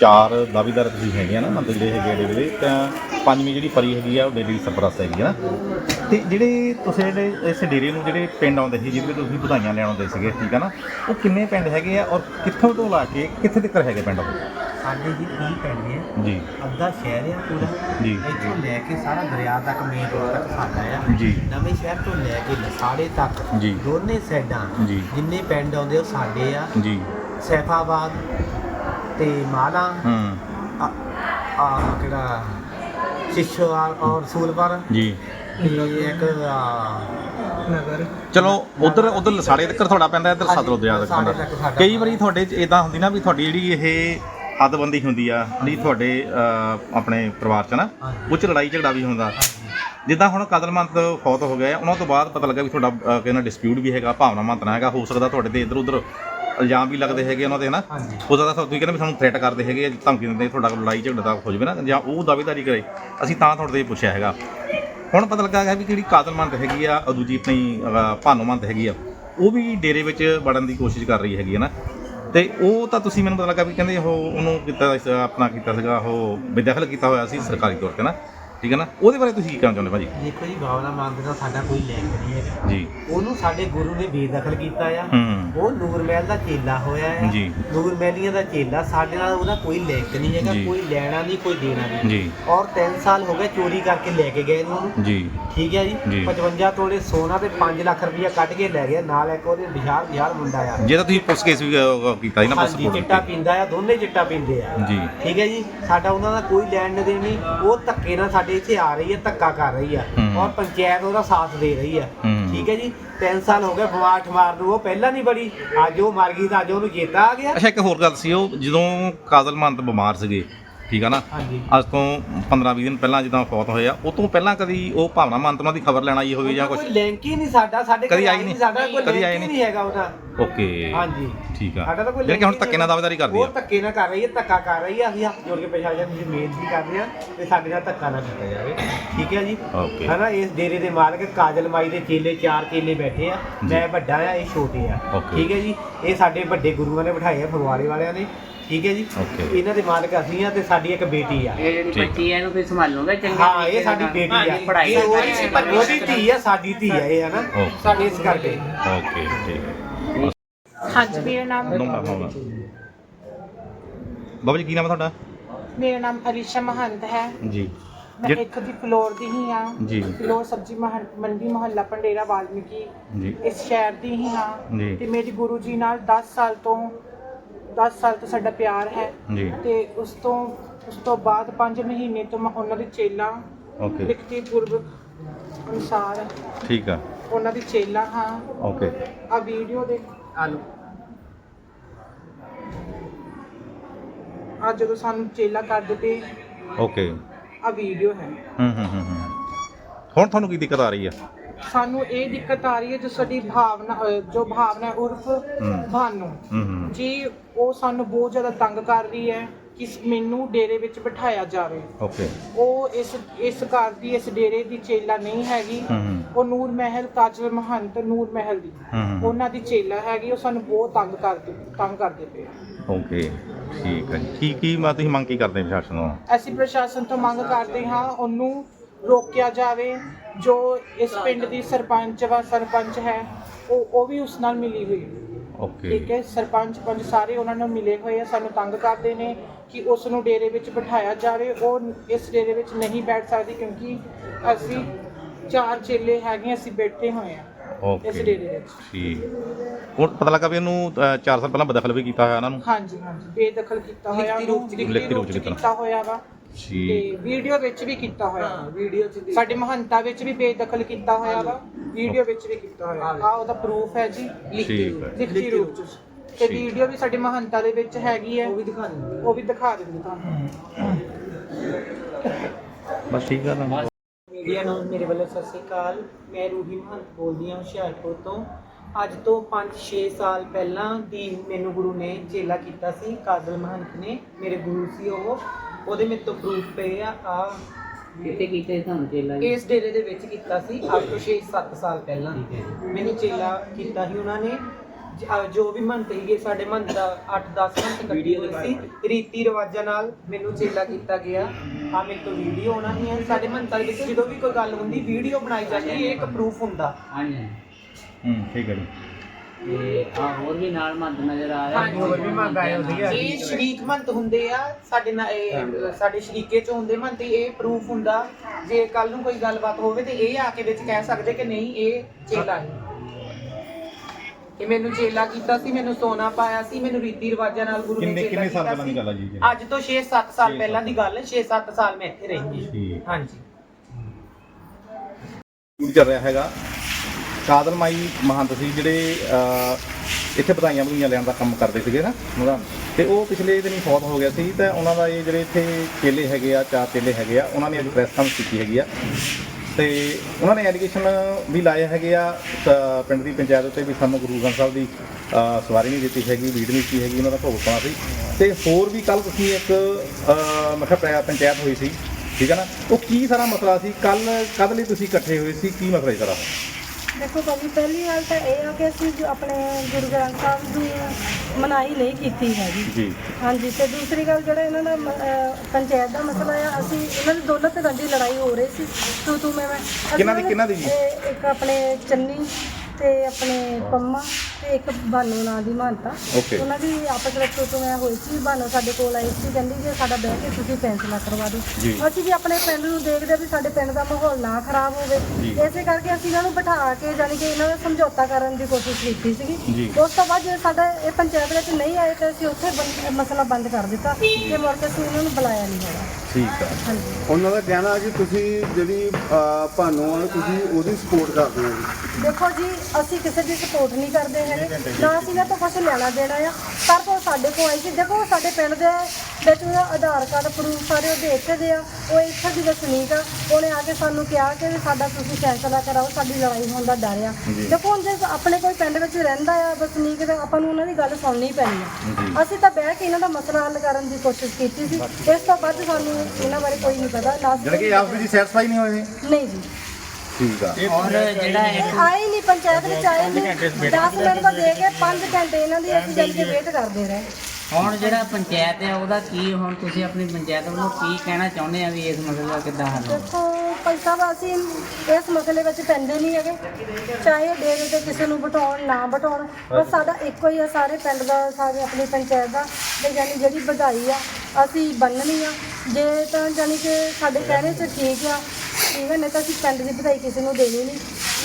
ਚਾਰ ਦਾਅਵੇਦਾਰ ਤੁਸੀਂ ਹੈਗੇ ਆ ਨਾ ਮੰਦਰ ਜਿਹੜੇ ਹੈਗੇ ਡੇਰੇ ਦੇ ਤਾਂ ਪੰਜਵੀਂ ਜਿਹੜੀ ਪਰੀ ਹੈਗੀ ਆ ਉਹ ਡੇਰੇ ਦੀ ਸਰਪ੍ਰਸਤ ਹੈਗੀ ਆ ਨਾ ਤੇ ਜਿਹੜੇ ਤੁਸੀਂ ਜਿਹੜੇ ਇਸ ਡੇਰੇ ਨੂੰ ਜਿਹੜੇ ਪਿੰਡ ਆਉਂਦੇ ਸੀ ਜਿਹਦੇ ਤੁਸੀਂ ਵਧਾਈਆਂ ਲੈਣ ਆਉਂਦੇ ਸੀਗੇ ਠੀਕ ਆ ਨਾ ਉਹ ਕਿੰਨੇ ਪਿੰਡ ਹੈਗੇ ਆ ਔਰ ਕਿੱਥੋਂ ਤੋਂ ਲਾ ਕੇ ਕਿੱਥੇ ਤੱਕ ਹੈਗੇ ਪਿੰਡ ਉਹ ਸਾਡੇ ਜੀ 30 ਪਿੰਡ ਨੇ ਜੀ ਅੱਧਾ ਸ਼ਹਿਰ ਆ ਪੂਰਾ ਜੀ। ਇੱਥੋਂ ਲੈ ਕੇ ਸਾਰਾ ਦਰਿਆ ਤੱਕ ਮੇਨ ਰੋਡ ਤੱਕ ਸਾਡਾ ਆ ਜੀ। ਨਵੇਂ ਸ਼ਹਿਰ ਤੋਂ ਲੈ ਕੇ ਲਸਾੜੇ ਤੱਕ ਜੀ। ਦੋਨੇ ਸਾਈਡਾਂ ਜੀ। ਜਿੰਨੇ ਪਿੰਡ ਆਉਂਦੇ ਉਹ ਸਾਡੇ ਆ ਜੀ ਸੈਫਾਬਾਦ ਤੇ ਮਾਲਾ। ਹੂੰ। ਆ ਆ ਕਿਹੜਾ? ਸ਼ਿਸ਼ੋਵਾਲ ਔਰ ਸੂਲਪੁਰ। ਜੀ। ਤੇ ਇੱਕ ਨਗਰ। ਚਲੋ ਉਧਰ ਉਧਰ ਲਸਾੜੇ ਤੱਕ ਤੁਹਾਡਾ ਪੈਂਦਾ ਇੱਧਰ ਲਸਾੜੇ ਪੈਂਦਾ ਤੱਕ ਸਾਡਾ ਕਈ ਵਾਰੀ ਤੁਹਾਡੇ ਚ ਇਦਾਂ ਹੁੰਦੀ ਨਾ ਵੀ ਤੁਹਾਡੀ ਜਿਹੜੀ ਇਹ ਹੱਦਬੰਦੀ ਹੁੰਦੀ ਆ ਜਿਹੜੀ ਤੁਹਾਡੇ ਅਹ, ਆਪਣੇ ਪਰਿਵਾਰ ਚ ਨਾ ਹਾਂਜੀ। ਉਹ ਚ ਲੜਾਈ ਝਗੜਾ ਵੀ ਹੁੰਦਾ। ਜਿੱਦਾਂ ਹੁਣ ਕਦਲਮੰਤ ਫੌਤ ਹੋ ਗਿਆ ਉਹਨਾਂ ਤੋਂ ਬਾਅਦ ਪਤਾ ਲੱਗਾ ਵੀ ਤੁਹਾਡਾ ਅਹ, ਕਿਸੇ ਨਾਲ ਡਿਸਪਿਊਟ ਵੀ ਹੈਗਾ ਭਾਵਨਾ ਮੰਤਨਾ ਹੈਗਾ ਹੋ ਸਕਦਾ ਤੁਹਾਡੇ ਤੇ ਇੱਧਰ ਉੱਧਰ ਇਲਜ਼ਾਮ ਵੀ ਲੱਗਦੇ ਹੈਗੇ ਉਹਨਾਂ ਦੇ ਹਨਾ? ਹੋ ਸਕਦਾ ਤੁਸੀਂ ਕਹਿੰਦੇ ਵੀ ਸਾਨੂੰ ਥ੍ਰੈਟ ਕਰਦੇ ਹੈਗੇ ਆ, ਧਮਕੀ ਦਿੰਦੇ ਤੁਹਾਡਾ ਲੜਾਈ ਝਗੜਾ ਦਾ ਹੋ ਜਾਵੇ ਨਾ ਜਾਂ ਉਹ ਦਾਅਵੇਦਾਰੀ ਕਰੇ। ਅਸੀਂ ਤਾਂ ਤੁਹਾਡੇ ਤੋਂ ਇਹ ਪੁੱਛਿਆ ਹੈਗਾ। ਹੁਣ ਪਤਾ ਲੱਗਾ ਹੈ ਵੀ ਜਿਹੜੀ ਕਾਤਲਮੰਤ ਹੈਗੀ ਆ ਉਹ ਦੂਜੀ ਆਪਣੀ ਅਹ, ਭਾਨੂਮੰਤ ਹੈਗੀ ਆ ਉਹ ਵੀ ਡੇਰੇ ਵਿੱਚ ਵੜਨ ਦੀ ਕੋਸ਼ਿਸ਼ ਕਰ ਰਹੀ ਹੈਗੀ ਹੈ ਨਾ। ਤੇ ਉਹ ਤਾਂ ਤੁਸੀਂ ਮੈਨੂੰ ਪਤਾ ਲੱਗਾ ਵੀ ਕਹਿੰਦੇ ਉਹ ਉਹਨੂੰ ਕੀਤਾ ਆਪਣਾ ਕੀਤਾ ਸੀਗਾ ਉਹ ਬੇਦਖਲ ਕੀਤਾ ਹੋਇਆ ਸੀ ਸਰਕਾਰੀ ਤੌਰ ਤੇ ਨਾ। ਠੀਕ ਹੈ ਨਾ? ਉਹਦੇ ਬਾਰੇ ਤੁਸੀਂ ਕੀ ਕਹਿਣਾ ਚਾਹੁੰਦੇ ਭਾਜੀ? ਦੇਖੋ ਜੀ ਭਾਵਨਾ ਮੰਦ ਦਾ ਸਾਡਾ ਕੋਈ ਲੈਂਕ ਨਹੀਂ ਹੈਗਾ। ਜੀ। ਉਹਨੂੰ ਸਾਡੇ ਗੁਰੂ ਨੇ ਬੇਦਖਲ ਕੀਤਾ ਆ। ਹੂੰ। ਉਹ ਨੂਰ ਮਹਿਲ ਦਾ ਚੇਲਾ ਹੋਇਆ ਆ। ਜੀ। ਨੂਰ ਮਹਿਲੀਆਂ ਦਾ ਚੇਲਾ ਸਾਡੇ ਨਾਲ ਉਹਦਾ ਕੋਈ ਲਿੰਕ ਨਹੀਂ ਹੈਗਾ ਜੀ। ਕੋਈ ਲੈਣਾ ਨਹੀਂ ਕੋਈ ਦੇਣਾ ਨਹੀਂ। ਜੀ। ਔਰ 3 ਸਾਲ ਹੋ ਗਏ ਚੋਰੀ ਕਰਕੇ ਲੈ ਕੇ ਗਏ ਨੇ ਉਹਨੂੰ। ਜੀ। ਠੀਕ ਹੈ ਜੀ। ਜੀ। 55 ਤੋਲੇ ਸੋਨਾ ਤੇ 5 ਲੱਖ ਰੁਪਇਆ ਕੱਢ ਕੇ ਲੈ ਗਿਆ। ਨਾਲ ਇੱਕ ਉਹਦੇ ਬਿਹਾਰ ਬਿਹਾਰ ਮੁੰਡਾ ਆ। ਜੇ ਤਾਂ ਤੁਸੀਂ ਪੁਲਿਸ ਕੇਸ ਵੀ ਅਹ, ਕੀਤਾ ਸੀ ਨਾ ਪੁਲਿਸ ਹਾਂਜੀ ਚਿੱਟਾ ਕੀਤੀ। ਪੀਂਦਾ ਆ ਦੋਨੇ ਚਿੱਟਾ ਪੀਂਦੇ ਆ। ਜੀ। ਠੀਕ ਹੈ ਜੀ? ਸਾਡਾ ਉਹਨਾਂ ਦਾ ਕੋਈ ਲੈਣ ਦੇਣ ਨਹੀਂ। ਉਹ ਧੱਕੇ ਨਾਲ ਸਾਡੇ ਇੱਥੇ ਆ ਰਹੀ ਹੈ ਧੱਕਾ ਕਰ ਰਹੀ ਹੂੰ। ਔਰ ਪੰਚਾਇਤ ਉਹਦਾ ਸਾਥ ਦੇ ਰਹੀ ਹੂੰ। ਠੀਕ ਹੈ ਜੀ 3 ਸਾਲ ਹੋ ਗਏ ਫਵਾਟ ਮਾਰ ਨੂੰ ਉਹ ਪਹਿਲਾਂ ਨਹੀਂ ਬੜੀ ਅੱਜ ਉਹ ਮਰ ਗਈ ਤਾਂ ਅੱਜ ਉਹਨੂੰ ਚੇਤਾ ਆ ਗਿਆ ਅੱਛਾ ਇੱਕ ਹੋਰ ਗੱਲ ਸੀ ਉਹ ਜਦੋਂ ਕਾਜ਼ਲਮੰਤ ਬਿਮਾਰ ਸੀਗੇ ਠੀਕ ਆ ਨਾ? ਹਾਂਜੀ। ਅੱਜ ਤੋਂ 15-20 ਦਿਨ ਪਹਿਲਾਂ ਜਦੋਂ ਫੌਤ ਹੋਏ ਆ ਉਹ ਤੋਂ ਪਹਿਲਾਂ ਕਦੀ ਉਹ ਭਾਵਨਾ ਮੰਤ ਉਹਨਾਂ ਦੀ ਖਬਰ ਲੈਣ ਆਈ ਹੋਵੇ ਜਾਂ ਕੁਝ ਕੋਈ ਲਿੰਕ ਹੀ ਨਹੀਂ ਸਾਡਾ ਸਾਡੇ ਕਦੀ ਘਰੇ ਆਈ ਨਹੀਂ? ਸਾਡਾ ਕੋਈ ਕਦੀ ਲਿੰਕ ਆਈ ਹੀ ਨਹੀਂ? ਹੈਗਾ ਉਹਦਾ। ਓਕੇ। ਹਾਂਜੀ। ਠੀਕ ਆ। ਸਾਡਾ ਤਾਂ ਕੋਈ ਜਿਹੜੇ ਕਿ ਹੁਣ ਧੱਕੇ ਨਾਲ ਦਾਅਵੇਦਾਰੀ ਕਰਦੀ ਉਹ ਆ। ਧੱਕੇ ਕਰ ਰਹੀ ਹੈ ਧੱਕਾ ਕਰ ਰਹੀ ਹੈ ਅਸੀਂ ਹੱਥ ਜੋੜ ਕੇ ਪ੍ਰਸ਼ਾਸਨ ਦੀ ਬੇਨਤੀ ਕਰਦੇ ਹਾਂ ਕਿ ਸਾਡੇ ਨਾਲ ਧੱਕਾ ਨਾ ਕੀਤਾ ਜਾਵੇ। ਠੀਕ ਹੈ ਜੀ? ਓਕੇ। ਹਨਾ ਇਸ ਡੇਰੇ ਦੇ ਮਾਲਕ ਕਾਜਲ ਮਾਈ ਦੇ ਚੇਲੇ ਚਾਰ ਚੇਲੇ ਬੈਠੇ ਆ। ਜੀ। ਮੈਂ ਵੱਡਾ ਆ ਇਹ ਛੋਟੇ ਆ। Okay. ਠੀਕ ਹੈ ਜੀ? ਇਹ ਸਾਡੇ ਵੱਡੇ ਗੁਰੂਆਂ ਨੇ ਬਿਠਾਏ ਆ ਫਗਵਾੜੇ ਵਾਲਿਆਂ ਨੇ। ਠੀਕ ਹੈ ਜੀ? Okay. ਇਹਨਾਂ ਦੇ ਮਾਲਕ ਅਸੀਂ ਆ ਤੇ ਸਾਡੀ ਇੱਕ ਬੇਟੀ ਆ। ਇਹ ਜਿਹੜੀ ਠੀਕ। ਬੱਚੀ ਹੈ ਇਹਨੂੰ ਤੁਸੀਂ ਸੰਭਾਲੋਗੇ ਚੰਗੇ ਹਾਂ ਇਹ ਸਾਡੀ? ਬੇਟੀ ਆ। ਪੜ੍ਹਾਈ ਇਹ ਉਹਦੀ ਉਹਦੀ ਧੀ ਆ ਸਾਡੀ ਧੀ ਆ ਇਹ ਹਨਾ Okay. ਸਾਡੇ ਇਸ ਕਰਕੇ। ਓਕੇ ਠੀਕ ਹੈ ਹਾਂਜੀ ਮੇਰਾ ਨਾਮ ਨੰਬਰ ਹੋਣਾ ਬਾਬਾ ਜੀ ਕੀ ਨਾਮ ਹੈ ਤੁਹਾਡਾ? ਮੇਰਾ ਨਾਮ ਅਲੀਸ਼ਾ ਮਹੰਤ ਹੈ। ਜੀ। ਮੈਂ ਜੀ- ਇੱਥੋਂ ਦੀ ਫਲੋਰ ਦੀ ਹੀ ਹਾਂ। ਜੀ। ਫਲੋਰ ਸਬਜ਼ੀ ਮਹੰ- ਮੰਡੀ ਮੁਹੱਲਾ ਪੰਡੇਰਾ ਵਾਲਮੀਕੀ ਜੀ। ਇਸ ਸ਼ਹਿਰ ਦੀ ਹੀ ਹਾਂ। ਜੀ। ਤੇ ਮੇਰੀ ਗੁਰੂ ਜੀ ਨਾਲ 10 ਸਾਲ ਤੋਂ 10 ਸਾਲ ਤੋਂ ਸਾਡਾ ਪਿਆਰ ਹੈ ਜੀ। ਤੇ ਉਸ ਤੋਂ ਉਸ ਤੋਂ ਬਾਅਦ 5 ਮਹੀਨੇ ਤੋਂ ਮੈਂ ਉਹਨਾਂ ਦੀ ਚੇਲਾ ਓਕੇ ਲਿਖਤੀ ਪੂਰਵ ਅਨੁਸਾਰ। ਠੀਕ ਆ। ਉਹਨਾਂ ਦੀ ਚੇਲਾ ਹਾਂ। ਓਕੇ ਆ ਵੀਡੀਓ ਦੇ ਆਲੂ ਆ ਜਦੋਂ ਸਾਨੂੰ ਚੇਲਾ ਕਰਦੇ ਤੇ ਓਕੇ ਆ ਵੀਡੀਓ ਹੈ। ਹੂੰ ਹੂੰ ਹੂੰ ਹੂੰ। ਹੁਣ ਤੁਹਾਨੂੰ ਕੀ ਦਿੱਕਤ ਆ ਰਹੀ ਆ? ਸਾਨੂੰ ਇਹ ਦਿੱਕਤ ਆ ਰਹੀ ਹੈ ਜੋ ਸਾਡੀ ਭਾਵਨਾ ਅਹ ਜੋ ਭਾਵਨਾ ਉਰਫ ਭਾਨੂ ਹੂੰ ਹੂੰ। ਜੀ ਉਹ ਸਾਨੂੰ ਬਹੁਤ ਜ਼ਿਆਦਾ ਤੰਗ ਕਰ ਰਹੀ ਹੈ ਕਿ ਮੈਨੂੰ ਡੇਰੇ ਵਿੱਚ ਬਿਠਾਇਆ ਜਾਵੇ। ਓਕੇ। ਉਹ ਇਸ ਇਸ ਘਰ ਦੀ ਇਸ ਡੇਰੇ ਦੀ ਚੇਲਾ ਨਹੀਂ ਹੈਗੀ। ਹੂੰ ਉਹ ਨੂਰ ਮਹਿਲ ਕਾਜਲ ਮਹੰਤ ਨੂਰ ਮਹਿਲ ਦੀ। ਹੂੰ ਉਹਨਾਂ ਦੀ ਚੇਲਾ ਹੈਗੀ ਉਹ ਸਾਨੂੰ ਬਹੁਤ ਤੰਗ ਕਰਦੇ ਤੰਗ ਕਰਦੇ ਪਏ ਓਕੇ ਠੀਕ ਹੈ ਜੀ। ਕੀ ਕੀ ਮੈਂ ਤੁਸੀਂ ਮੰਗ ਕੀ ਕਰਦੇ ਪ੍ਰਸ਼ਾਸਨ ਨੂੰ ਅਸੀਂ ਪ੍ਰਸ਼ਾਸਨ ਤੋਂ ਮੰਗ ਕਰਦੇ ਹਾਂ ਉਹਨੂੰ ਰੋਕਿਆ ਜਾਵੇ ਜੋ ਇਸ ਪਿੰਡ ਦੀ ਸਰਪੰਚ ਵਾ ਸਰਪੰਚ ਹੈ ਉਹ ਉਹ ਵੀ ਉਸ ਨਾਲ ਮਿਲੀ ਹੋਈ ਹੈ। ਓਕੇ ਠੀਕ ਹੈ ਸਰਪੰਚ ਪੰਚ ਸਾਰੇ ਉਹਨਾਂ ਨੂੰ ਮਿਲੇ ਹੋਏ ਆ ਸਾਨੂੰ ਤੰਗ ਕਰਦੇ ਨੇ ਕਿ ਉਸ ਨੂੰ ਡੇਰੇ ਵਿੱਚ ਬਿਠਾਇਆ ਜਾਵੇ। ਉਹ ਇਸ ਡੇਰੇ ਵਿੱਚ ਨਹੀਂ ਬੈਠ ਸਕਦੀ ਕਿਉਂਕਿ ਅਸੀਂ ਚਾਰ ਚੇਲੇ ਹੈਗੇ ਅਸੀਂ ਬੈਠੇ ਹੋਏ ਆ ਓਕੇ ਇਸ ਡੇਰੇ ਵਿੱਚ। ਠੀਕ। ਹੁਣ ਪਤਾ ਲੱਗਾ ਵੀ ਇਹਨੂੰ 4 ਸਾਲ ਪਹਿਲਾਂ ਬਦਖਲ ਵੀ ਕੀਤਾ ਹੋਇਆ ਇਹਨਾਂ ਨੂੰ ਹਾਂਜੀ ਹਾਂਜੀ। ਬੇਦਖਲ ਕੀਤਾ ਹੋਇਆ ਲਿਖਤੀ ਰੂਪ ਚ- ਲਿਖਤੀ ਲਿਖਤੀ ਰੂਪ ਚ ਕੀਤਾ। ਕੀਤਾ ਹੋਇਆ ਵਾ। ਤੇ ਵੀਡੀਓ ਵਿੱਚ ਵੀ ਕੀਤਾ ਹੋਇਆ ਵੀਡੀਓ ਚ ਸਾਡੇ ਮਹੰਤਾ ਵਿੱਚ ਵੀ ਬੇਦਖਲ ਕੀਤਾ ਹੋਇਆ ਵਾ। ਵੀਡੀਓ ਵਿੱਚ ਵੀ ਕੀਤਾ ਹੋਇਆ ਆ ਉਹਦਾ ਪ੍ਰੂਫ ਹੈ ਜੀ ਠੀਕ ਹੈ। ਲਿਖਤੀ ਰੂਪ ਚ। ਤੇ ਠੀਕ। ਵੀਡੀਓ ਵੀ ਸਾਡੇ ਮਹੰਤਾ ਦੇ ਵਿੱਚ ਹੈਗੀ ਹੈ। ਉਹ ਵੀ ਦਿਖਾ ਦਿੰਦੇ ਉਹ ਵੀ ਦਿਖਾ ਦਿੰਦੇ ਤੁਹਾਨੂੰ। ਬਸ ਠੀਕ ਆ ਨਾ। ਮੀਡੀਆ ਨੂੰ ਮੇਰੇ ਵੱਲੋਂ ਸਤਿ ਸ੍ਰੀ ਅਕਾਲ। ਮੈਂ ਰੂਹੀ ਮਹੰਤ ਬੋਲਦੀ ਹਾਂ ਹੁਸ਼ਿਆਰਪੁਰ ਤੋਂ। ਅੱਜ ਤੋਂ 5-6 ਸਾਲ ਪਹਿਲਾਂ ਦੀ ਮੈਨੂੰ ਗੁਰੂ ਨੇ ਚੇਲਾ ਕੀਤਾ ਸੀ ਕਾਜ਼ਲ ਮਹੰਤ ਨੇ। ਮੇਰੇ ਗੁਰੂ ਸੀ ਉਹ। ਉਹਦੇ ਮੇਰੇ ਤੋਂ ਪ੍ਰੂਫ ਪਏ ਆ ਆ ਕਿਤੇ ਕੀਤੇ ਤੁਹਾਨੂੰ ਚੇਲਾ ਜੀ? ਇਸ ਡੇਰੇ ਦੇ ਵਿੱਚ ਕੀਤਾ ਸੀ ਅੱਜ ਤੋਂ 6-7 ਸਾਲ ਪਹਿਲਾਂ। ਮੈਨੂੰ ਚੇਲਾ ਕੀਤਾ ਸੀ ਉਹਨਾਂ ਨੇ। ਜ- ਅਹ ਜੋ ਵੀ ਮੰਤ ਸੀਗੇ ਸਾਡੇ ਮੰਤ ਦਾ 8-10 ਮੰਤ ਇਕੱਠੇ ਹੋਏ ਸੀ। ਰੀਤੀ ਰਿਵਾਜਾਂ ਨਾਲ ਮੈਨੂੰ ਚੇਲਾ ਕੀਤਾ ਗਿਆ। ਆ ਮੇਰੇ ਤੋਂ ਵੀਡੀਓ ਹੋਣਾ ਨਹੀਂ ਹੈ ਸਾਡੇ ਮੰਤਾਂ ਦੇ ਵਿੱਚ ਜਦੋਂ ਵੀ ਕੋਈ ਗੱਲ ਹੁੰਦੀ ਵੀਡੀਓ ਬਣਾਈ ਜਾਂਦੀ ਇਹ ਇੱਕ ਪ੍ਰੂਫ ਹੁੰਦਾ। ਹਾਂਜੀ। ਹੂੰ ਠੀਕ ਹੈ ਜੀ। ਤੇ ਆ ਹੋਰ ਵੀ ਨਾਲ ਮੰਦ ਨਜ਼ਰ ਆ ਰਿਹਾ। ਹਾਂਜੀ, ਹੋਰ ਵੀ ਮੰਦ ਆਏ ਇਹ ਸ਼ਰੀਕ ਮੰਤ ਹੁੰਦੇ ਆ ਸਾਡੇ ਨਾਲ ਇਹ ਸਾਡੇ ਸ਼ਰੀਕੇ ਚ ਹੁੰਦੇ ਮੰਤ ਇਹ ਪ੍ਰੂਫ ਹੁੰਦਾ। ਜੇ ਕੱਲ ਨੂੰ ਕੋਈ ਗੱਲਬਾਤ ਹੋਵੇ ਤੇ ਇਹ ਆ ਕੇ ਵਿੱਚ ਕਹਿ ਸਕਦੇ ਕਿ ਨਹੀਂ ਇਹ ਚੇਲਾ ਹੈ। ਕਿ ਮੈਨੂੰ ਚੇਲਾ ਕੀਤਾ ਸੀ ਮੈਨੂੰ ਸੋਨਾ ਪਾਇਆ ਸੀ ਮੈਨੂੰ ਰੀਤੀ ਰਿਵਾਜਾਂ ਨਾਲ ਗੁਰੂ ਨੇ ਕਿੰਨੇ ਚੇਲਾ ਕਿੰਨੇ ਸਾਲ ਕੀਤਾ ਪਹਿਲਾਂ ਦੀ ਸੀ। ਗੱਲ ਆ ਜੀ ਜੀ ਅੱਜ ਤੋਂ 6-7 ਸਾਲ ਪਹਿਲਾਂ ਦੀ ਗੱਲ ਹੈ 6-7 ਸਾਲ ਮੈਂ ਇੱਥੇ ਰਹੀ ਹਾਂ। ਠੀਕ। ਹਾਂਜੀ। ਕੀ ਚੱਲ ਰਿਹਾ ਹੈਗਾ। ਕਾਦਲ ਮਾਈ ਮਹੰਤ ਸੀ ਜਿਹੜੇ ਇੱਥੇ ਵਧਾਈਆਂ ਵਧਾਈਆਂ ਲੈਣ ਦਾ ਕੰਮ ਕਰਦੇ ਸੀਗੇ ਨਾ ਉਹਦਾ ਤੇ ਉਹ ਪਿਛਲੇ ਦਿਨੀ ਫੌਤ ਹੋ ਗਿਆ ਸੀ ਤਾਂ ਉਹਨਾਂ ਦਾ ਇਹ ਜਿਹੜੇ ਇੱਥੇ ਚੇਲੇ ਹੈਗੇ ਆ ਚਾਰ ਚੇਲੇ ਹੈਗੇ ਆ ਉਹਨਾਂ ਨੇ ਅੱਜ ਪ੍ਰੈਸ ਕਾਨਫਰੰਸ ਕੀਤੀ ਹੈਗੀ ਆ। ਤੇ ਉਹਨਾਂ ਨੇ ਐਲੀਗੇਸ਼ਨ ਵੀ ਲਾਏ ਹੈਗੇ ਆ ਪਿੰਡ ਦੀ ਪੰਚਾਇਤ ਉੱਤੇ ਵੀ ਸਾਨੂੰ ਗੁਰੂ ਗ੍ਰੰਥ ਸਾਹਿਬ ਦੀ ਸਵਾਰੀ ਨਹੀਂ ਦਿੱਤੀ ਹੈਗੀ ਲੀਡ ਨਹੀਂ ਦਿੱਤੀ ਹੈਗੀ ਉਹਨਾਂ ਦਾ ਭੋਗ ਪਾਉਣਾ ਸੀ। ਤੇ ਹੋਰ ਵੀ ਕੱਲ ਤੁਸੀਂ ਇੱਕ ਅਹ, ਮੈਂ ਕਿਹਾ ਪੰਚਾਇਤ ਹੋਈ ਸੀ ਠੀਕ ਹੈ ਨਾ? ਉਹ ਕੀ ਸਾਰਾ ਮਸਲਾ ਸੀ? ਕੱਲ ਕਦ ਲਈ ਤੁਸੀਂ ਇਕੱਠੇ ਹੋਏ ਸੀ ਕੀ ਮਸਲਾ ਸੀ ਸਾਰਾ? ਦੇਖੋ ਭਾਜੀ ਪਹਿਲੀ ਗੱਲ ਤਾਂ ਇਹ ਆ ਕਿ ਅਸੀਂ ਜੋ ਆਪਣੇ ਗੁਰੂ ਗ੍ਰੰਥ ਸਾਹਿਬ ਦੀ ਮਨਾਹੀ ਨਹੀਂ ਕੀਤੀ ਹੈਗੀ। ਜੀ। ਹਾਂਜੀ ਤੇ ਦੂਸਰੀ ਗੱਲ ਜਿਹੜਾ ਇਹਨਾਂ ਦਾ ਮ- ਅਹ ਪੰਚਾਇਤ ਦਾ ਮਸਲਾ ਆ ਅਸੀਂ ਇਹਨਾਂ ਦੀ ਦੋਨਾਂ ਧਿਰਾਂ ਦੀ ਲੜਾਈ ਹੋ ਰਹੀ ਸੀ। ਤੂੰ ਤੂੰ ਮੈਂ ਮੈਂ। ਅਸੀਂ ਕਿਹਨਾਂ ਦੀ- ਕਿਹਨਾਂ ਦੀ ਜੀ? ਇਹ ਇੱਕ ਆਪਣੇ ਚੰਨੀ ਤੇ ਆਪਣੇ ਪੰਮਾ ਤੇ ਇੱਕ ਬਾਨੋ ਨਾਂ ਦੀ Okay. ਉਹਨਾਂ ਦੀ ਆਪਸ ਵਿੱਚ ਤੂੰ ਮੈਂ ਹੋਈ ਸੀ ਬਾਨੋ ਸਾਡੇ ਕੋਲ ਆਈ ਸੀ ਕਹਿੰਦੀ ਕਿ ਸਾਡਾ ਬਹਿ ਕੇ ਤੁਸੀਂ ਫੈਸਲਾ ਕਰਵਾ ਜੀ। ਦਿਓ ਅਸੀਂ ਵੀ ਆਪਣੇ ਪਿੰਡ ਨੂੰ ਦੇਖਦੇ ਵੀ ਸਾਡੇ ਪਿੰਡ ਦਾ ਮਾਹੌਲ ਨਾ ਖਰਾਬ ਹੋਵੇ। ਜੀ। ਇਸੇ ਕਰਕੇ ਅਸੀਂ ਇਹਨਾਂ ਨੂੰ ਬਿਠਾ ਕੇ ਜਾਣੀ ਕਿ ਇਹਨਾਂ ਦਾ ਸਮਝੌਤਾ ਕਰਨ ਦੀ ਕੋਸ਼ਿਸ਼ ਕੀਤੀ ਜੀ। ਸੀਗੀ ਉਸ ਤੋਂ ਬਾਅਦ ਜੇ ਸਾਡਾ ਇਹ ਪੰਚਾਇਤ ਵਿੱਚ ਨਹੀਂ ਆਏ ਤਾਂ ਅਸੀਂ ਉੱਥੇ ਬੰਦ- ਮਸਲਾ ਬੰਦ ਕਰ ਦਿੱਤਾ ਤੇ ਮੁੜ ਕੇ ਅਸੀਂ ਇਹਨਾਂ ਨੂੰ ਬੁਲਾਇਆ ਨਹੀਂ ਹੈਗਾ। ਠੀਕ ਆ। ਹਾਂਜੀ। ਉਹਨਾਂ ਦਾ ਕਹਿਣਾ ਹੈ ਕਿ ਤੁਸੀਂ ਜਿਹੜੀ ਅਹ, ਭਾਨੋ ਆ ਤੁਸੀਂ ਉਹਦੀ ਸਪੋਰਟ ਕਰਦੇ ਹੋ। ਜੀ ਦੇਖੋ ਜੀ ਅਸੀਂ ਕਿਸੇ ਦੀ ਸਪੋਰਟ ਨਹੀਂ ਕਰਦੇ ਹੈਗੇ। ਨਾ ਅਸੀਂ ਇਹਨਾਂ ਤੋਂ ਕੁਝ ਲੈਣਾ ਦੇਣਾ ਆ। ਪਰ ਉਹ ਸਾਡੇ ਕੋਲ ਆਈ ਸੀ। ਦੇਖੋ ਸਾਡੇ ਪਿੰਡ ਦੇ ਵਿੱਚ ਉਹਦਾ ਆਧਾਰ ਕਾਰਡ ਪ੍ਰੂਫ ਸਾਰੇ ਉਹਦੇ ਇੱਥੇ ਦੇ ਆ। ਉਹ ਇੱਥੇ ਦੀ ਵਸਨੀਕ ਆ। ਉਹਨੇ ਆ ਕੇ ਸਾਨੂੰ ਕਿਹਾ ਕਿ ਵੀ ਸਾਡਾ ਤੁਸੀਂ ਫੈਸਲਾ ਕਰਾਓ ਸਾਡੀ ਲੜਾਈ ਹੋਣ ਦਾ ਡਰ ਆ। ਦੇਖੋ ਹੁਣ ਜੇ ਆਪਣੇ ਕੋਈ ਪਿੰਡ ਵਿੱਚ ਰਹਿੰਦਾ ਆ ਵਸਨੀਕ ਤੇ ਆਪਾਂ ਨੂੰ ਉਹਨਾਂ ਦੀ ਗੱਲ ਸੁਣਨੀ ਪੈਣੀ ਆ। ਅਸੀਂ ਤਾਂ ਬਹਿ ਕੇ ਇਹਨਾਂ ਦਾ ਮਸਲਾ ਹੱਲ ਕਰਨ ਦੀ ਕੋਸ਼ਿਸ਼ ਕੀਤੀ ਸੀ। ਇਸ ਤੋਂ ਵੱਧ ਸਾਨੂੰ ਇਹਨਾਂ ਬਾਰੇ ਕੋਈ ਨਹੀਂ ਪਤਾ। ਨਾ ਜਿਹੜੇ ਕਿ ਆਪ ਵਿੱਚ ਸੈਟੀਸਫਾਈ ਨਹੀਂ ਹੋਏ। ਨਹੀਂ ਜੀ। ਠੀਕ ਆ। ਔਰ ਜਿਹੜਾ ਇਹ ਆਏ ਨਹੀਂ ਪੰਚਾਇਤ ਵਿੱਚ ਆਏ ਨਹੀਂ। 10 ਮਿੰਟ ਦਾ ਦੇ ਕੇ 5 ਘੰਟੇ ਇਹਨਾਂ ਦੀ ਅਸੀਂ ਜਲ ਕੇ ਵੇਟ ਕਰਦੇ ਰਹੇ। ਹੁਣ ਜਿਹੜਾ ਪੰਚਾਇਤ ਹੈ ਉਹਦਾ ਕੀ ਹੁਣ ਤੁਸੀਂ ਆਪਣੀ ਪੰਚਾਇਤ ਵੱਲੋਂ ਕੀ ਕਹਿਣਾ ਚਾਹੁੰਦੇ ਆ ਵੀ ਇਸ ਮਸਲੇ ਦਾ ਕਿੱਦਾਂ ਹੱਲ ਦੇਖੋ ਸਾਹਿਬ ਅਸੀਂ ਇਸ ਮਸਲੇ ਵਿੱਚ ਪੈਂਦੇ ਨਹੀਂ ਹੈਗੇ। ਚਾਹੇ ਡੇਰੇ ਤੇ ਕਿਸੇ ਨੂੰ ਬਿਠਾਉਣ ਨਾ ਬਿਠਾਉਣ ਬਸ ਸਾਡਾ ਇੱਕੋ ਹੀ ਆ ਸਾਰੇ ਪਿੰਡ ਦਾ ਸਾਰੇ ਆਪਣੀ ਪੰਚਾਇਤ ਦਾ ਤੇ ਯਾਨੀ ਜਿਹੜੀ ਵਧਾਈ ਆ ਅਸੀਂ ਬੰਨਣੀ ਆ। ਜੇ ਤਾਂ ਯਾਨੀ ਕਿ ਸਾਡੇ ਕਹਿਣੇ 'ਚ ਠੀਕ ਆ ਠੀਕ ਆ ਨਹੀਂ ਤਾਂ ਅਸੀਂ ਪਿੰਡ ਦੀ ਵਧਾਈ ਕਿਸੇ ਨੂੰ ਦੇਣੀ ਨਹੀਂ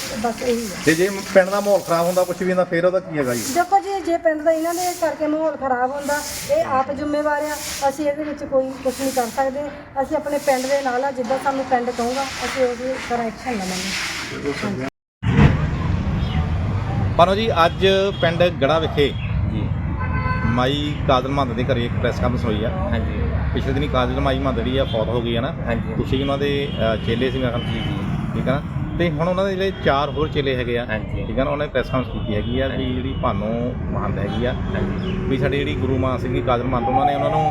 ਤੇ ਬਸ ਇਹੀ ਆ। ਤੇ ਜੇ ਪਿੰਡ ਦਾ ਮਾਹੌਲ ਖਰਾਬ ਹੁੰਦਾ ਕੁਝ ਵੀ ਹੁੰਦਾ ਫੇਰ ਉਹਦਾ ਕੀ ਹੈਗਾ ਜੀ? ਦੇਖੋ ਜੀ ਜੇ ਪਿੰਡ ਦਾ ਇਹਨਾਂ ਦੇ ਕਰਕੇ ਮਾਹੌਲ ਖਰਾਬ ਹੁੰਦਾ ਇਹ ਆਪ ਜ਼ਿੰਮੇਵਾਰ ਆ ਅਸੀਂ ਇਹਦੇ ਵਿੱਚ ਕੋਈ ਕੁਝ ਨਹੀਂ ਕਰ ਸਕਦੇ। ਅਸੀਂ ਆਪਣੇ ਪਿੰਡ ਦੇ ਨਾਲ ਆ ਜਿੱਦਾਂ ਸਾਨੂੰ ਪਿੰਡ ਕਹੂਗਾ ਅਸੀਂ ਉਹਦੀ ਤਰ੍ਹਾਂ ਐਕਸ਼ਨ ਲਵਾਂਗੇ ਪਰੋ ਜੀ ਅੱਜ ਪਿੰਡ ਗੜਾ ਵਿਖੇ ਜੀ। ਮਾਈ ਕਾਦਲ ਮਹੰਤ ਦੇ ਘਰੇ ਇੱਕ ਪ੍ਰੈਸ ਕਾਨਫਰੰਸ ਹੋਈ ਆ। ਹਾਂਜੀ। ਪਿਛਲੇ ਦਿਨੀ ਕਾਦਲ ਮਾਈ ਮਹੰਤ ਜਿਹੜੀ ਆ ਫੌਤ ਹੋ ਗਈ ਆ ਨਾ ਹਾਂਜੀ। ਤੁਸੀਂ ਉਹਨਾਂ ਦੇ ਅ, ਚੇਲੇ ਸੀ ਮੈਂ ਕਿਹਾ ਜੀ ਜੀ ਠੀਕ ਆ ਨਾ? ਤੇ ਹੁਣ ਉਹਨਾਂ ਦੇ ਜਿਹੜੇ ਚਾਰ ਹੋਰ ਚੇਲੇ ਹੈਗੇ ਆ ਹਾਂਜੀ। ਠੀਕ ਆ ਨਾ ਉਹਨਾਂ ਪ੍ਰੈਸ ਕਾਨਫਰੰਸ ਕੀਤੀ ਹੈਗੀ ਆ ਵੀ ਜਿਹੜੀ ਭਾਨੋ ਮਹੰਤ ਹੈਗੀ ਆ ਹਾਂਜੀ। ਵੀ ਸਾਡੀ ਜਿਹੜੀ ਗੁਰੂ ਮਾਂ ਸੀਗੀ ਕਾਦਲ ਮਹੰਤ ਉਹਨਾਂ ਨੇ ਉਹਨਾਂ ਨੂੰ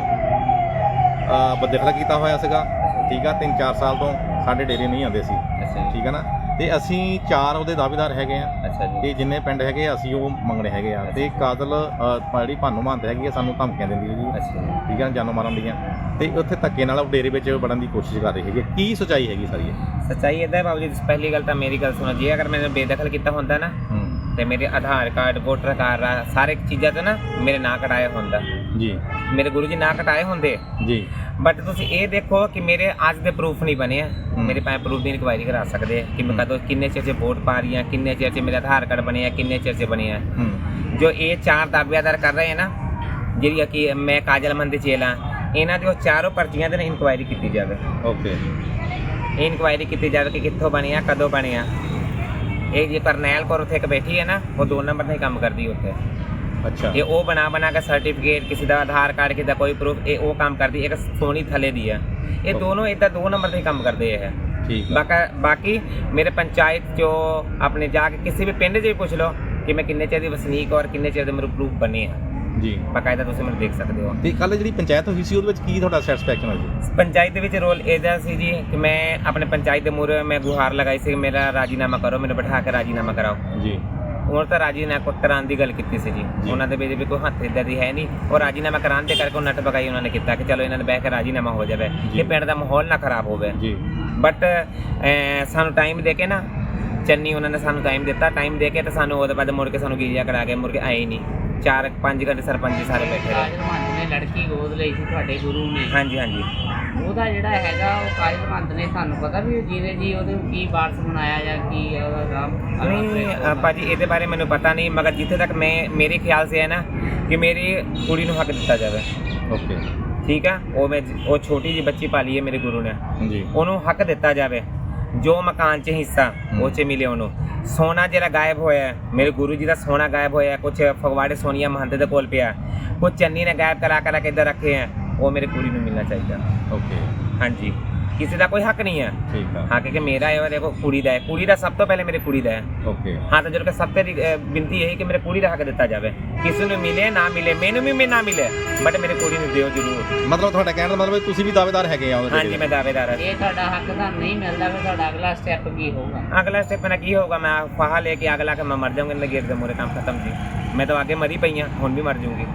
ਅ, ਬਦਖਲਾ ਕੀਤਾ ਹੋਇਆ ਸੀਗਾ ਠੀਕ ਆ 3-4 ਸਾਲ ਤੋਂ ਸਾਡੇ ਡੇਰੇ ਨਹੀਂ ਆਉਂਦੇ ਸੀ ਅੱਛਾ ਜੀ। ਠੀਕ ਆ ਨਾ? ਤੇ ਅਸੀਂ ਚਾਰ ਉਹਦੇ ਦਾਅਵੇਦਾਰ ਹੈਗੇ ਆ। ਅੱਛਾ ਜੀ। ਤੇ ਜਿੰਨੇ ਪਿੰਡ ਹੈਗੇ ਆ, ਅਸੀਂ ਉਹ ਮੰਗਣੇ ਹੈਗੇ ਆ। ਤੇ ਕਾਦਲ ਅ, ਜਿਹੜੀ ਭਾਨੂ ਮਹੰਤ ਹੈਗੀ ਆ ਸਾਨੂੰ ਧਮਕੀਆਂ ਦਿੰਦੀ ਹੈ ਜੀ। ਅੱਛਾ ਜੀ। ਠੀਕ ਹੈ ਨਾ, ਜਾਨੋਂ ਮਾਰਨ ਦੀਆਂ। ਤੇ ਉੱਥੇ ਧੱਕੇ ਨਾਲ ਉਹ ਡੇਰੇ ਵਿੱਚ ਵੜਨ ਦੀ ਕੋਸ਼ਿਸ਼ ਕਰ ਰਹੀ ਹੈਗੀ। ਹੈ। ਕੀ ਸਚਾਈ ਹੈਗੀ ਸਾਰੀ ਇਹ? ਸੱਚਾਈ ਇਦਾਂ ਹੈ ਬਾਬੂ ਜੀ ਪਹਿਲੀ ਗੱਲ ਤਾਂ ਮੇਰੀ ਗੱਲ ਸੁਣੋ ਜੇ। ਅਗਰ ਮੈंने ਬੇਦਖਲ ਕੀਤਾ ਹੁੰਦਾ ਨਾ ਹੂੰ। ਤੇ ਮੇਰੇ ਆਧਾਰ ਕਾਰਡ ਵੋਟਰ ਕਾਰਡ ਸਾਰੇ ਚੀਜ਼ਾਂ ਤੇ ਨਾ ਮੇਰੇ ਨਾਂ ਕਟਾਏ ਹੁੰਦਾ। ਜੀ। ਮੇਰੇ ਗੁਰੂ ਜੀ ਨਾਂ ਕਟਾਏ ਹੁੰਦੇ। ਜੀ। ਬਟ ਤੁਸੀਂ ਇਹ ਦੇਖੋ ਕਿ ਮੇਰੇ ਅੱਜ ਦੇ ਪ੍ਰੂਫ ਨਹੀਂ ਬਣੇ ਆ। ਮੇਰੇ ਪਾਸ ਪ੍ਰੂਫ ਦੀ ਇਨਕੁਆਇਰੀ ਕਰਾ ਸਕਦੇ ਆ ਕਿ ਮੈਂ ਕਦੋਂ ਕਿੰਨੇ ਚਿਰ 'ਚ ਵੋਟ ਪਾ ਰਹੀ ਆ ਕਿੰਨੇ ਚਿਰ 'ਚ ਮੇਰੇ ਆਧਾਰ ਕਾਰਡ ਬਣੇ ਆ ਕਿੰਨੇ ਚਿਰ 'ਚ ਬਣੇ ਆ। ਹੂੰ। ਜੋ ਇਹ ਚਾਰ ਦਾਅਵੇਦਾਰ ਕਰ ਰਹੇ ਆ ਨਾ ਜਿਹੜੀ ਕਿ ਮੈਂ ਕਾਜਲ ਮੰਦੀ ਚੇਲਾ ਇਹਨਾਂ ਦੀ ਉਹ ਚਾਰੋਂ ਪਰਚੀਆਂ ਤੇ ਇਨਕੁਆਇਰੀ ਕੀਤੀ ਜਾਵੇ। ਓਕੇ ਇਹ ਇਨਕੁਆਇਰੀ ਕੀਤੀ ਜਾਵੇ ਕਿ ਕਿੱਥੋਂ ਬਣਿਆ ਕਦੋਂ ਬਣਿਆ ਇਹ ਜੇ ਕਰਨੈਲ ਕੌਰ ਉੱਥੇ ਇੱਕ ਬੈਠੀ ਹੈ ਨਾ ਉਹ ਦੋ ਨੰਬਰ ਤੇ ਕੰਮ ਕਰਦੀ ਉੱਥੇ। ਅੱਛਾ। ਇਹ ਉਹ ਬਣਾ ਬਣਾ ਕੇ ਸਰਟੀਫਿਕੇਟ ਕਿਸੇ ਦਾ ਆਧਾਰ ਕਾਰਡ ਕਿਸੇ ਦਾ ਕੋਈ ਪ੍ਰੂਫ ਇਹ ਉਹ ਕੰਮ ਕਰਦੀ ਇੱਕ ਸੋਨੀ ਥੱਲੇ ਦੀ ਆ। ਇਹ ਦੋਨੋਂ ਇਦਾਂ ਦੋ ਨੰਬਰ ਤੇ ਹੀ ਕੰਮ ਕਰਦੇ ਇਹ। ਠੀਕ ਬਾਕੀ ਮੇਰੇ ਪੰਚਾਇਤ ਚੋਂ ਆਪਣੇ ਜਾ ਕੇ ਕਿਸੇ ਵੀ ਪਿੰਡ 'ਚ ਵੀ ਪੁੱਛ ਲਓ ਕਿ ਮੈਂ ਕਿੰਨੇ ਚਿਰ ਦੀ ਵਸਨੀਕ ਔਰ ਕਿੰਨੇ ਚਿਰ ਦੇ ਮੇਰੇ ਪ੍ਰੂਫ ਬਣੇ ਆ। ਜੀ। ਬਾਕਾਇਦਾ ਤੁਸੀਂ ਮੈਨੂੰ ਦੇਖ ਸਕਦੇ ਹੋ। ਤੇ ਕੱਲ ਜਿਹੜੀ ਪੰਚਾਇਤ ਹੋਈ ਸੀ ਉਹਦੇ ਵਿੱਚ ਕੀ ਤੁਹਾਡਾ ਸੈਟੀਸਫੈਕਸ਼ਨ ਹੈ ਜੀ? ਪੰਚਾਇਤ ਦੇ ਵਿੱਚ ਰੋਲ ਇਹਦਾ ਸੀ ਜੀ ਕਿ ਮੈਂ ਆਪਣੇ ਪੰਚਾਇਤ ਦੇ ਮੂਹਰੇ ਮੈਂ ਗੁਹਾਰ ਲਗਾਈ ਸੀ ਕਿ ਮੇਰਾ ਰਾਜੀਨਾਮਾ ਕਰੋ ਮੈਨੂੰ ਬਿਠਾ ਕੇ ਰਾਜੀਨਾਮਾ ਕਰਾਓ। ਜੀ। ਉਹਨਾਂ ਤਾਂ ਰਾਜੀਨਾਮਾ ਕਰਾਉਣ ਦੀ ਗੱਲ ਕੀਤੀ ਸੀ ਜੀ। ਉਹਨਾਂ ਦੇ ਵਿੱਚ ਵੀ ਕੋਈ ਹੱਥ ਇਦਾਂ ਦੀ ਹੈ ਨਹੀਂ। ਔਰ ਰਾਜੀਨਾਮਾ ਕਰਾਉਣ ਦੇ ਕਰਕੇ ਉਹ ਨੱਟ ਬਗਾਈ ਉਹਨਾਂ ਨੇ ਕੀਤਾ ਕਿ ਚਲੋ ਇਹਨਾਂ ਨੇ ਬਹਿ ਕੇ ਰਾਜੀਨਾਮਾ ਹੋ ਜਾਵੇ। ਇਹ ਪਿੰਡ ਦਾ ਮਾਹੌਲ ਨਾ ਖਰਾਬ ਹੋਵੇ। ਜੀ। ਬਟ ਸਾਨੂੰ ਟਾਈਮ ਦੇ ਕੇ ਨਾ ਚੰਨੀ ਉਹਨਾਂ ਨੇ ਸਾਨੂੰ ਟਾਈਮ ਦਿੱਤਾ। ਟਾਈਮ ਦੇ ਕੇ ਤੇ ਸਾਨੂੰ ਉਹਦੇ ਬਾਅਦ ਮੁੜ ਕੇ ਸਾਨੂੰ ਗੀਲਿਆ ਕਰਾ ਕੇ ਮੁੜ ਕੇ ਆਏ ਹੀ ਨਹੀਂ। 4 5 ਘੰਟੇ ਸਰਪੰਚ ਜੀ ਸਾਰੇ ਬੈਠੇ ਰਹੇ। ਨੇ ਲੜਕੀ ਗੋਦ ਲਈ ਸੀ ਤੁਹਾਡੇ ਗੁਰੂ ਨੇ। ਹਾਂਜੀ ਹਾਂਜੀ। ਉਹਦਾ ਜਿਹੜਾ ਹੈਗਾ ਉਹ ਕਾਜਲ ਮਹੰਤ ਨੇ ਤੁਹਾਨੂੰ ਪਤਾ ਵੀ ਉਹ ਜੀਵੇ ਜੀ ਉਹਦੇ ਕੀ ਵਾਰਸ ਬਣਾਇਆ ਜਾਂ ਕੀ ਉਹਦਾ ਨਾਮ ਨਹੀਂ ਅ, ਭਾਜੀ ਇਹਦੇ ਬਾਰੇ ਮੈਨੂੰ ਪਤਾ ਨਹੀਂ ਮਗਰ ਜਿੱਥੇ ਤੱਕ ਮੈਂ ਮੇਰੇ ਖਿਆਲ ਸੇ ਹੈ ਨਾ ਕਿ ਮੇਰੀ ਕੁੜੀ ਨੂੰ ਹੱਕ ਦਿੱਤਾ ਜਾਵੇ। ਓਕੇ। ਠੀਕ ਆ? ਉਹ ਮੈਂ ਉਹ ਛੋਟੀ ਜੀ ਬੱਚੀ ਪਾਲੀ ਹੈ ਮੇਰੇ ਗੁਰੂ ਨੇ। ਜੀ। ਉਹਨੂੰ ਹੱਕ ਦਿੱਤਾ ਜਾਵੇ। ਜੋ ਮਕਾਨ 'ਚ ਹਿੱਸਾ ਉਹ 'ਚ ਮਿਲੇ ਉਹਨੂੰ। ਸੋਨਾ ਜਿਹੜਾ ਗਾਇਬ ਹੋਇਆ ਹੈ, ਮੇਰੇ ਗੁਰੂ ਜੀ ਦਾ ਸੋਨਾ ਗਾਇਬ ਹੋਇਆ ਹੈ, ਕੁਛ ਫਗਵਾੜੇ ਸੋਨੀਆ ਮਹੰਤ ਦੇ ਕੋਲ ਪਿਆ ਕੁਝ ਚੰਨੀ ਨੇ ਗਾਇਬ ਕਰਾ ਕਰਾ ਕੇ ਇੱਧਰ ਰੱਖੇ ਹੈ। ਉਹ ਮੇਰੇ ਕੁੜੀ ਨੂੰ ਮਿਲਣਾ ਚਾਹੀਦਾ। ਓਕੇ ਹਾਂਜੀ। ਕਿਸੇ ਦਾ ਕੋਈ ਹੱਕ ਨਹੀਂ ਹੈ। ਠੀਕ ਆ। ਹਾਂ ਕਿ ਮੇਰਾ ਹੈ ਉਹ ਦੇਖੋ ਕੁੜੀ ਦਾ ਹੈ। ਕੁੜੀ ਦਾ ਸਭ ਤੋਂ ਪਹਿਲੇ ਮੇਰੇ ਕੁੜੀ ਦਾ ਹੈ। ਓਕੇ ਹਾਂ ਤਾਂ ਜਦੋਂ ਕਿ ਸਭ ਤੇ ਬਿੰਤੀ ਇਹ ਹੈ ਕਿ ਮੇਰੇ ਕੁੜੀ ਦਾ ਹੱਕ ਦਿੱਤਾ ਜਾਵੇ। ਕਿਸੇ ਨੂੰ ਮਿਲੇ ਨਾ ਮਿਲੇ ਮੈਨੂੰ ਵੀ ਮੈਂ ਨਾ ਮਿਲੇ ਬਟ ਮੇਰੇ ਕੁੜੀ ਨੂੰ ਦਿਓ ਜ਼ਰੂਰ। ਮਤਲਬ ਤੁਹਾਡਾ ਕਹਿਣ ਦਾ ਮਤਲਬ ਹੈ ਤੁਸੀਂ ਵੀ ਦਾਅਵੇਦਾਰ ਹੈਗੇ ਆ ਉਹਦੇ ਹਾਂਜੀ ਮੈਂ ਦਾਅਵੇਦਾਰ ਹਾਂ। ਇਹ ਤੁਹਾਡਾ ਹੱਕ ਤੁਹਾਨੂੰ ਨਹੀਂ ਮਿਲਦਾ ਫਿਰ ਤੁਹਾਡਾ ਅਗਲਾ ਸਟੈਪ ਕੀ ਹੋਊਗਾ? ਅਗਲਾ ਸਟੈਪ ਮੇਰਾ ਕੀ ਹੋਗਾ ਮੈਂ ਫਾਹਾ ਲੈ ਕੇ ਅਗਲਾ ਕੇ ਮੈਂ ਮਰ ਜਾਊਂਗਾ ਨਗੇਟ ਦੇ ਮੋਰੇ ਕੰਮ ਖਤਮ ਜੀ। ਮੈਂ ਤਾਂ ਅੱਗੇ ਮਰੀ ਪਈ ਹਾਂ ਹੁਣ ਵੀ ਮਰ ਜਾਊਂਗੀ।